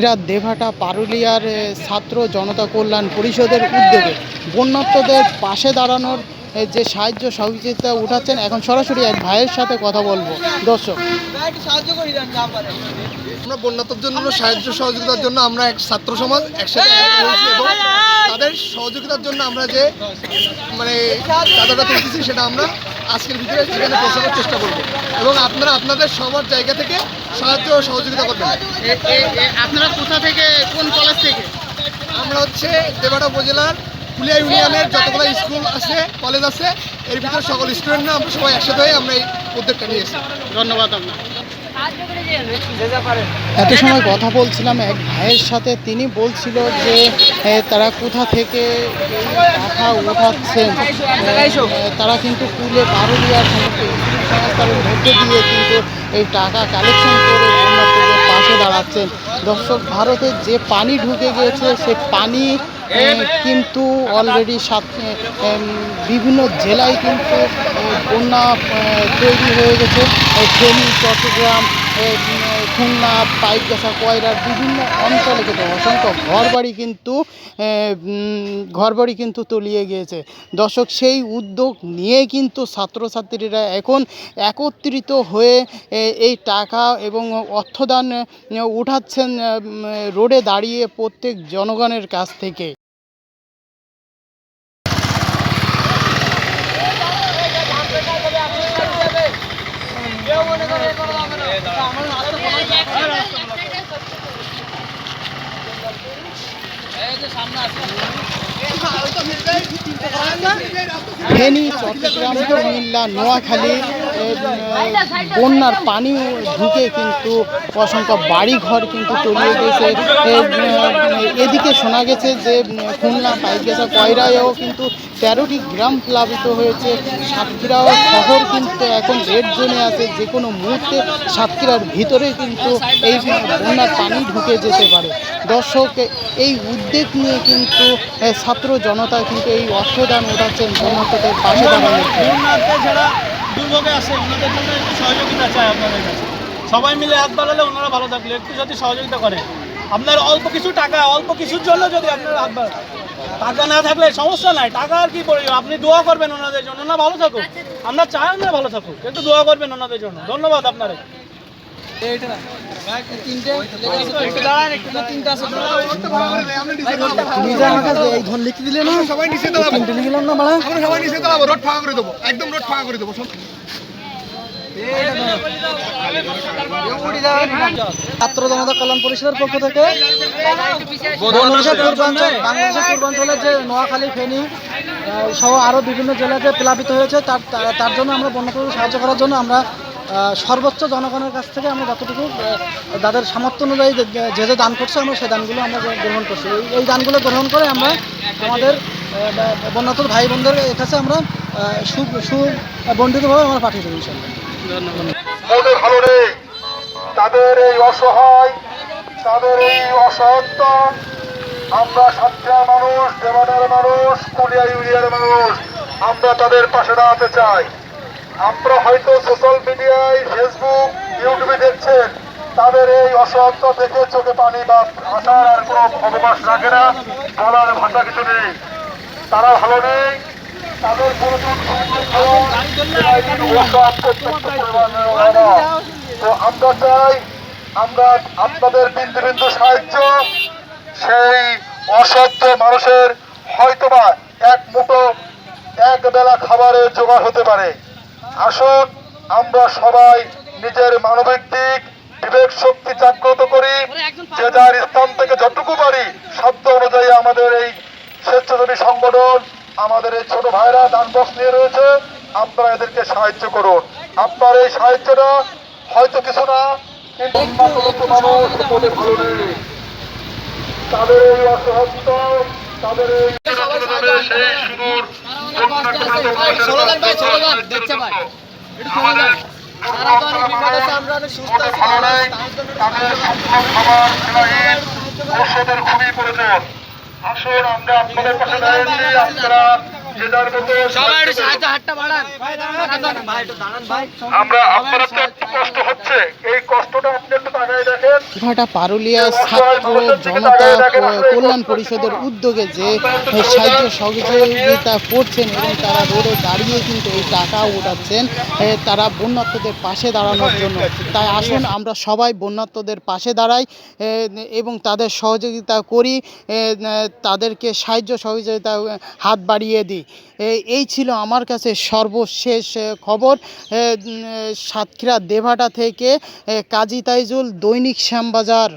সাতক্ষীরা দেভাটা পারুলিয়ার ছাত্র জনতা কল্যাণ পরিষদের উদ্যোগে বন্যাত্মদের পাশে দাঁড়ানোর যে সাহায্য সহযোগিতা উঠাচ্ছেন এখন সরাসরি এক ভাইয়ের সাথে কথা বলব। দর্শক। আমরা বন্যাতর জন্য সাহায্য সহযোগিতার জন্য আমরা এক ছাত্র সমাজ একসাথে এবং তাদের সহযোগিতার জন্য আমরা যে মানে চাঁদাটা তুলতেছি সেটা আমরা আজকের ভিতরে সেখানে পৌঁছানোর চেষ্টা করব। এবং আপনারা আপনাদের সবার জায়গা থেকে সাহায্য ও সহযোগিতা করবেন। আপনারা কোথা থেকে কোন কলেজ থেকে? আমরা হচ্ছে দেবাড়া উপজেলার ফুলিয়া ইউনিয়নের যতগুলো স্কুল আছে কলেজ আছে এর ভিতরে সকল স্টুডেন্টরা আমরা সবাই একসাথে হয়ে আমরা এই উদ্যোগটা নিয়েছি। ধন্যবাদ আপনার এত সময় কথা বলছিলাম এক ভাইয়ের সাথে তিনি বলছিল যে তারা কোথা থেকে টাকা উঠাচ্ছেন। তারা কিন্তু কুলে পারুলিয়ার সমস্ত সংস্থার মধ্যে দিয়ে কিন্তু এই টাকা কালেকশন করে পাশে দাঁড়াচ্ছেন। দর্শক, ভারতে যে পানি ঢুকে গিয়েছে, সে পানি কিন্তু অলরেডি বিভিন্ন জেলায় কিন্তু বন্যা তৈরি হয়ে গেছে। ফেনী, চট্টগ্রাম খুলনা, পাইকগাছা, কয়রার বিভিন্ন অঞ্চলে কিন্তু অসংখ্য ঘরবাড়ি কিন্তু ঘরবাড়ি কিন্তু তলিয়ে গিয়েছে। দর্শক, সেই উদ্যোগ নিয়ে কিন্তু ছাত্রছাত্রীরা এখন একত্রিত হয়ে এই টাকা এবং অর্থদান উঠাচ্ছেন রোডে দাঁড়িয়ে প্রত্যেক জনগণের কাছ থেকে। ফেনী চট্টগ্রাম কুমিল্লা নোয়াখালী বন্যার পানি ঢুকে কিন্তু অসংখ্য বাড়িঘর কিন্তু তলিয়ে গেছে। এদিকে শোনা গেছে যে, খুলনা পাইকগেছা কয়রায়ও কিন্তু তেরোটি গ্রাম প্লাবিত হয়েছে। সাতক্ষীরা শহর কিন্তু এখন রেড জোনে আছে। যে কোনো মুহূর্তে সাতক্ষীরার ভিতরে কিন্তু এই বন্যার পানি ঢুকে যেতে পারে। দর্শক, এই উদ্যোগ নিয়ে কিন্তু ছাত্র জনতা কিন্তু এই অর্থদান ওঠাচ্ছেন জনতাদের পাশে দাঁড়ানোর দুর্ভোগে আসে, ওনাদের জন্য একটু সহযোগিতা চাই আপনাদের কাছে। সবাই মিলে হাত বাড়ালে ওনারা ভালো থাকলে একটু যদি সহযোগিতা করে। আপনার অল্প কিছু টাকা, অল্প কিছুর জন্য যদি আপনারা হাত বাড়ান টাকা না থাকলে সমস্যা নাই, টাকা আর কি প্রয়োজন? আপনি দোয়া করবেন ওনাদের জন্য। না, ভালো থাকুক। আমরা চাই না ভালো থাকুক। একটু দোয়া করবেন ওনাদের জন্য। ধন্যবাদ আপনারে। ছাত্র জনতা কল্যাণ পরিষদের পক্ষ থেকে বাংলাদেশের পূর্বাঞ্চল বাংলাদেশের পূর্বাঞ্চলের যে নোয়াখালী, ফেনী সহ আরও বিভিন্ন জেলাতে প্লাবিত হয়েছে। তার তার- জন্য আমরা বন্যাপ্রবণ সাহায্য করার জন্য আমরা সর্বোচ্চ জনগণের কাছ থেকে আমরা যতটুকু তাদের সামর্থ্য অনুযায়ী যে যে দান করছে আমরা সেই দানগুলো আমরা গ্রহণ করছি। এই- দানগুলো গ্রহণ করে আমরা আমাদের বন্যাতুর ভাই বোনদের কাছে আমরা সু সুবন্ধিতভাবে আমরা পাঠিয়ে দেবো ইনশাল্লাহ তাদের এই অসহায়, তাদের এই অসহায়ত্ব, আমরা সাতক্ষীরার মানুষ দেবানের মানুষ, কুলিয়া ইউরিয়ার মানুষ, আমরা তাদের পাশে দাঁড়াতে চাই। আমরা হয়তো সোশ্যাল মিডিয়ায় ফেসবুক ইউটিউবে দেখছেন, তাদের এই অসহায়ত্ব দেখে চোখে পানি বা ভাষার আর কোনো অবকাশ রাখে না, বলার ভাষা কিছু নেই। তারা ভালো নেই, তাদের তো আমরা চাই, আমরা আপনাদের বিন্দু বিন্দু সাহায্য, সেই অসহ্য মানুষের হয়তোবা এক মুঠো, এক বেলা খাবারের জোগাড় হতে পারে। আসুন আমরা সবাই নিজের মানবিক দিক বিবেক শক্তি জাগ্রত করি। যে যার স্থান থেকে যতটুকু পারি শব্দ অনুযায়ী আমাদের এই স্বেচ্ছাসেবী সংগঠন আমাদের এই ছোট ভাইরা দান বক্স নিয়ে রয়েছে আপনারা এদেরকে সাহায্য করুন। আপনার এই সাহায্যটা হয়তো কিছু না কিন্তু উন্নত লক্ষ মানুষ ভালো নেই। তাদের এই অসহত্ব তাদের এই সেই সুদূর ওষুধের খুবই প্রয়োজন আসুন আমরা আপনাদের পাশে দাঁড়িয়েছি আপনারা আমরা আপনারা তো একটু কষ্ট হচ্ছে। এই কষ্টটা আপনি একটু তাকায় দেখেন। ঘাটা পারুলিয়া ছাত্র জনতা কল্যাণ পরিষদের উদ্যোগে যে সাহায্য সহযোগিতা করছেন এবং তারা রোডে দাঁড়িয়ে কিন্তু এই টাকা উঠাচ্ছেন তারা বন্যার্থদের পাশে দাঁড়ানোর জন্য। তাই আসুন আমরা সবাই বন্যার্থদের পাশে দাঁড়াই এবং তাদের সহযোগিতা করি তাদেরকে সাহায্য সহযোগিতা হাত বাড়িয়ে দিই। এই ছিল আমার কাছে সর্বশেষ খবর। সাতক্ষীরা দেভাটা থেকে কাজী তাইজুল দৈনিক শ্যামবাজার।